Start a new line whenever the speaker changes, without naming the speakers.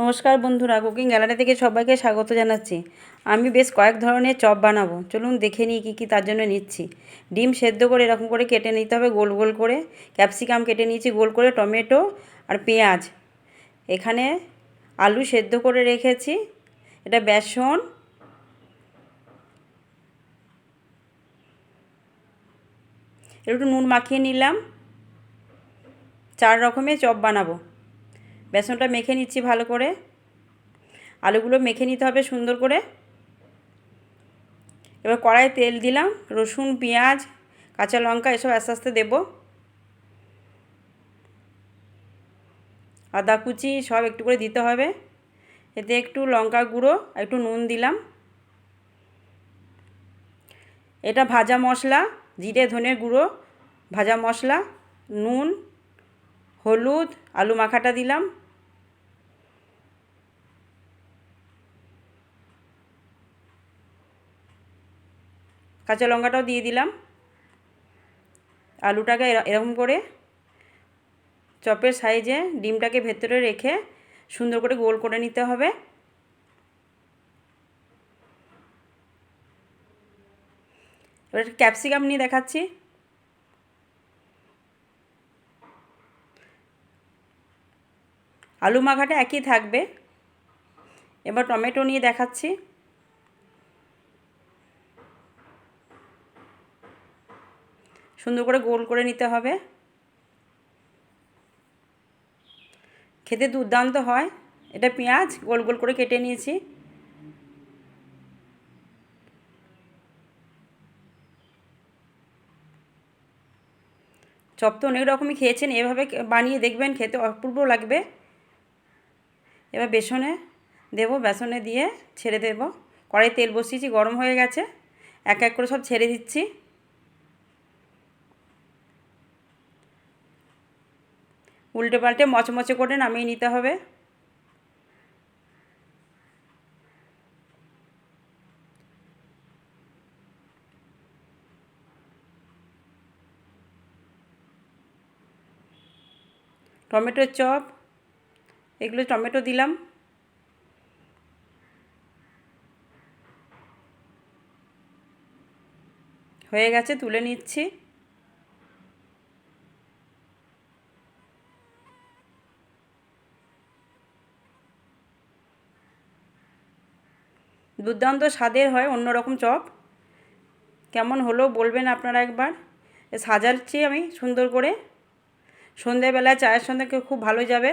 নমস্কার বন্ধুরা, cooking gallery থেকে সবাইকে স্বাগত জানাচ্ছি। আমি বেশ কয়েক ধরনের চপ বানাবো। চলুন দেখে নিই কী কী তার জন্য নিচ্ছি। ডিম সেদ্ধ করে এরকম করে কেটে নিতে হবে গোল গোল করে। ক্যাপসিকাম কেটে নিয়েছি গোল করে, টমেটো আর পেঁয়াজ। এখানে আলু সেদ্ধ করে রেখেছি। এটা বেসন। একটু নুন মাখিয়ে নিলাম। চার রকমের চপ বানাবো। বেসনটা মেখে নিচ্ছি ভালো করে। আলুগুলো মেখে নিতে হবে সুন্দর করে। এবার কড়াইয়ে তেল দিলাম, রসুন, পেঁয়াজ, কাঁচা লঙ্কা এসব আস্তে আস্তে দেবো। আদা কুচি সব একটু করে দিতে হবে। এতে একটু লঙ্কা গুঁড়ো একটু নুন দিলাম। এটা ভাজা মশলা, জিরে ধনের গুঁড়ো, ভাজা মশলা, নুন, হলুদ, আলু মাখাটা দিলাম। কাঁচা লঙ্কাটাও দিয়ে দিলাম। আলুটাকে এরকম করে চপের সাইজে ডিমটাকে ভেতরে রেখে সুন্দর করে গোল করে নিতে হবে। এবার ক্যাপসিকাম নিয়ে দেখাচ্ছি। আলু মাখাটা একই থাকবে। এবার টমেটো নিয়ে দেখাচ্ছি। সুন্দর করে গোল করে নিতে হবে। খেতে দুর্দান্ত হয়। এটা পেঁয়াজ, গোল গোল করে কেটে নিয়েছি। চপ তো অনেক রকমই খেয়েছেন, এভাবে বানিয়ে দেখবেন, খেতে অপূর্ব লাগবে। এবার বেসনে দেবো, বেসনে দিয়ে ছেড়ে দেবো। কড়াই তেল বসিয়েছি, গরম হয়ে গেছে। এক এক করে সব ছেড়ে দিচ্ছি। উল্টে পাল্টে মচমচে করে নামিয়ে নিতে হবে। টমেটোর চপ, এগুলো টমেটো দিলাম। হয়ে গেছে, তুলে নিচ্ছি। দুর্দান্ত স্বাদের হয়, অন্যরকম চপ। কেমন হলো বলবেন আপনারা একবার? সাজাচ্ছি আমি সুন্দর করে। সন্ধেবেলায় চায়ের সঙ্গে খুব ভালো যাবে।